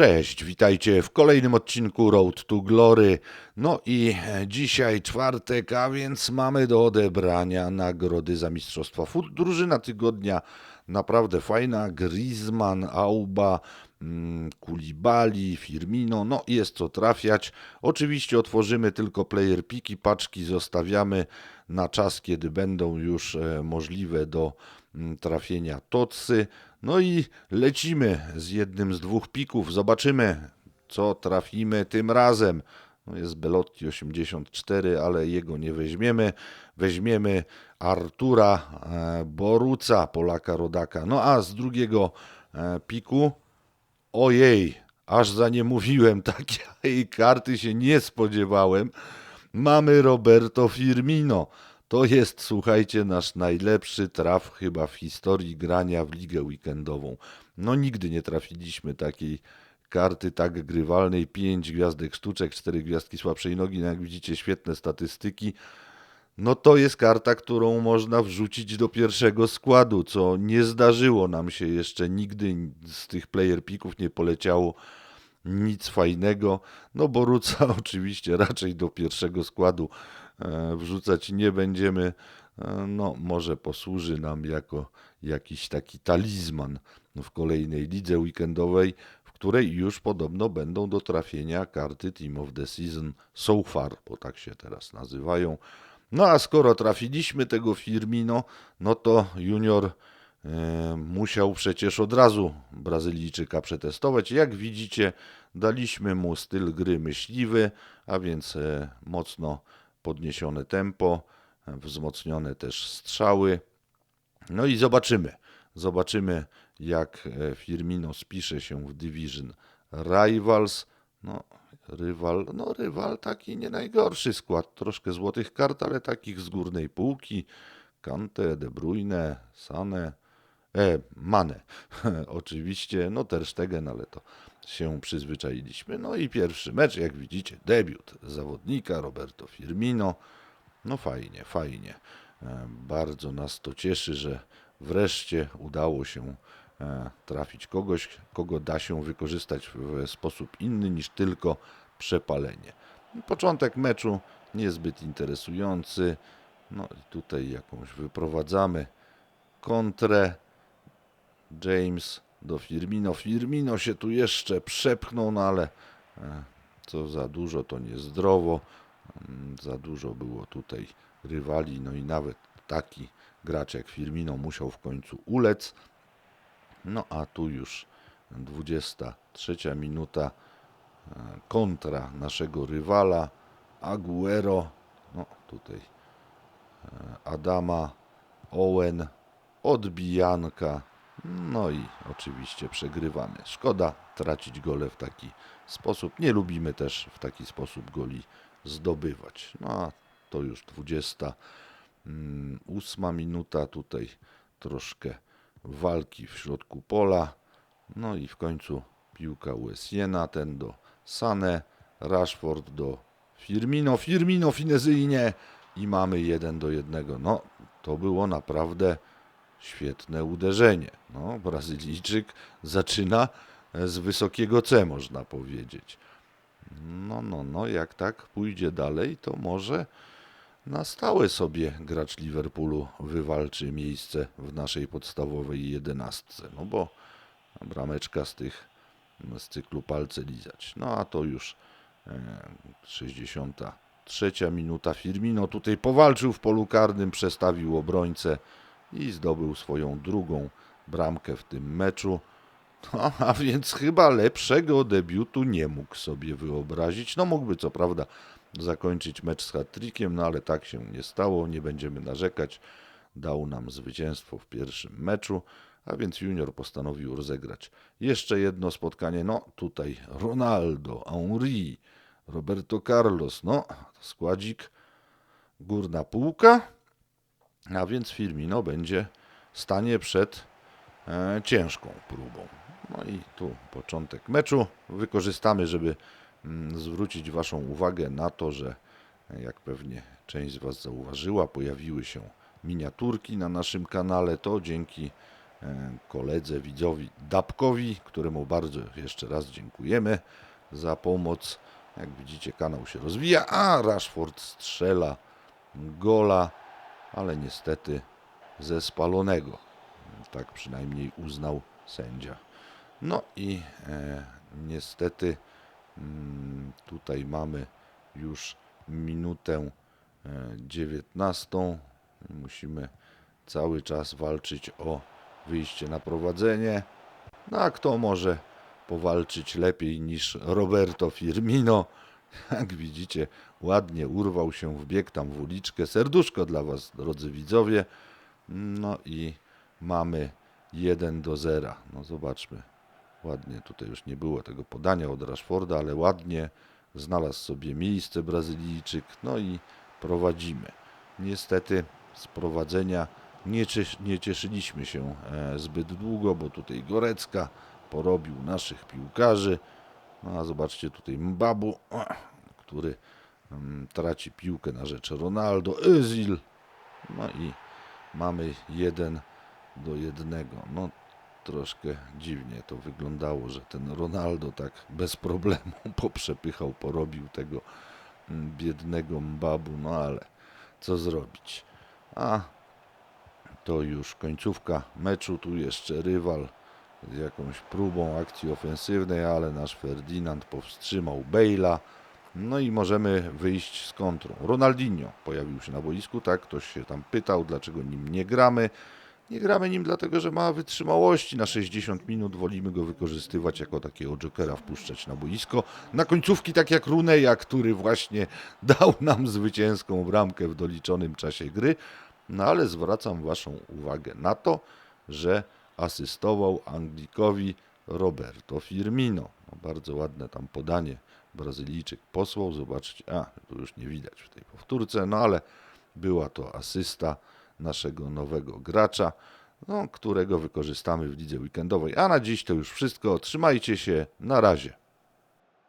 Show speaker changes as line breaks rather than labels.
Cześć, witajcie w kolejnym odcinku Road to Glory. No i dzisiaj czwartek, a więc mamy do odebrania nagrody za Mistrzostwa Foot. Drużyna tygodnia naprawdę fajna. Griezmann, Auba, Kulibali, Firmino. No jest co trafiać. Oczywiście otworzymy tylko player piki, paczki zostawiamy na czas, kiedy będą już e, możliwe do mm, trafienia tocy. No i lecimy z jednym z dwóch pików. Zobaczymy, co trafimy tym razem. No jest Belotti 84, ale jego nie weźmiemy. Weźmiemy Artura e, Boruca, Polaka Rodaka. No a z drugiego e, piku, ojej, aż za nie mówiłem, takiej karty się nie spodziewałem. Mamy Roberto Firmino. To jest, słuchajcie, nasz najlepszy traf chyba w historii grania w ligę weekendową. No nigdy nie trafiliśmy takiej karty tak grywalnej. 5 gwiazdek sztuczek, 4 gwiazdki słabszej nogi. No jak widzicie, świetne statystyki. No to jest karta, którą można wrzucić do pierwszego składu, co nie zdarzyło nam się jeszcze nigdy z tych player pików nie poleciało nic fajnego. No Boruca oczywiście raczej do pierwszego składu e, wrzucać nie będziemy. E, no może posłuży nam jako jakiś taki talizman w kolejnej lidze weekendowej, w której już podobno będą do trafienia karty Team of the Season so far, bo tak się teraz nazywają. No a skoro trafiliśmy tego Firmino, no to junior e, musiał przecież od razu Brazylijczyka przetestować. Jak widzicie, daliśmy mu styl gry myśliwy, a więc e, mocno podniesione tempo, wzmocnione też strzały. No i zobaczymy. Zobaczymy, jak e, Firmino spisze się w Division Rivals. No, rywal, no rywal taki nie najgorszy skład. Troszkę złotych kart, ale takich z górnej półki. Kante, De Bruyne, Sane, e, Mane. Oczywiście, no Ter Stegen, ale to się przyzwyczailiśmy. No i pierwszy mecz, jak widzicie, debiut zawodnika Roberto Firmino. No fajnie, fajnie. E, Bardzo nas to cieszy, że wreszcie udało się trafić kogoś, kogo da się wykorzystać w sposób inny niż tylko przepalenie. Początek meczu niezbyt interesujący. No i tutaj jakąś wyprowadzamy kontrę. James do Firmino. Firmino się tu jeszcze przepchnął, no ale e, co za dużo to niezdrowo. Mm, Za dużo było tutaj rywali, no i nawet taki gracz jak Firmino musiał w końcu ulec. No a tu już 23 minuta e, kontra naszego rywala Aguero. No tutaj e, Adama, Owen, odbijanka. No i oczywiście przegrywamy. Szkoda tracić gole w taki sposób. Nie lubimy też w taki sposób goli zdobywać. No a to już 28 minuta. Tutaj troszkę walki w środku pola. No i w końcu piłka Łesiena, ten do Sane, Rashford do Firmino, Firmino finezyjnie i mamy jeden do jednego. No, to było naprawdę świetne uderzenie. No, Brazylijczyk zaczyna z wysokiego C, można powiedzieć. No, no, no, jak tak pójdzie dalej, to może na stałe sobie gracz Liverpoolu wywalczy miejsce w naszej podstawowej jedenastce. No bo brameczka z tych z cyklu palce lizać. No a to już e, 63 minuta. Firmino tutaj powalczył w polu karnym, przestawił obrońcę i zdobył swoją drugą bramkę w tym meczu. No, a więc chyba lepszego debiutu nie mógł sobie wyobrazić. No mógłby co prawda zakończyć mecz z hat-trickiem, no ale tak się nie stało, nie będziemy narzekać. Dał nam zwycięstwo w pierwszym meczu, a więc junior postanowił rozegrać jeszcze jedno spotkanie. No tutaj Ronaldo, Henry, Roberto Carlos, no składzik górna półka, a więc Firmino będzie stanie przed e, ciężką próbą. No i tu początek meczu. Wykorzystamy, żeby mm, zwrócić Waszą uwagę na to, że e, jak pewnie część z Was zauważyła, pojawiły się miniaturki na naszym kanale. To dzięki e, koledze, widzowi Dabkowi, któremu bardzo jeszcze raz dziękujemy za pomoc. Jak widzicie, kanał się rozwija, a Rashford strzela gola, ale niestety ze spalonego. Tak przynajmniej uznał sędzia. No i e, niestety mm, tutaj mamy już minutę e, 19. Musimy cały czas walczyć o wyjście na prowadzenie. No a kto może powalczyć lepiej niż Roberto Firmino? Jak widzicie, ładnie urwał się w bieg tam w uliczkę. Serduszko dla Was, drodzy widzowie. No i mamy 1 do 0. No zobaczmy. Ładnie tutaj już nie było tego podania od Rashforda, ale ładnie znalazł sobie miejsce Brazylijczyk. No i prowadzimy. Niestety z prowadzenia nie, nie cieszyliśmy się e, zbyt długo, bo tutaj Gorecka porobił naszych piłkarzy. No a zobaczcie tutaj Mbabu, który mm, traci piłkę na rzecz Ronaldo, Özil. No i mamy jeden do jednego. No troszkę dziwnie to wyglądało, że ten Ronaldo tak bez problemu poprzepychał, porobił tego mm, biednego Mbabu, no ale co zrobić. A to już końcówka meczu, tu jeszcze rywal z jakąś próbą akcji ofensywnej, ale nasz Ferdinand powstrzymał Bale'a. No i możemy wyjść z kontrą. Ronaldinho pojawił się na boisku, tak? Ktoś się tam pytał, dlaczego nim nie gramy. Nie gramy nim dlatego, że ma wytrzymałości na 60 minut. Wolimy go wykorzystywać jako takiego jokera, wpuszczać na boisko. Na końcówki, tak jak Runeja, który właśnie dał nam zwycięską bramkę w doliczonym czasie gry. No ale zwracam Waszą uwagę na to, że asystował Anglikowi Roberto Firmino. No, bardzo ładne tam podanie Brazylijczyk posłał. Zobaczcie, a tu już nie widać w tej powtórce, no ale była to asysta naszego nowego gracza, no, którego wykorzystamy w lidze weekendowej. A na dziś to już wszystko. Trzymajcie się, na razie.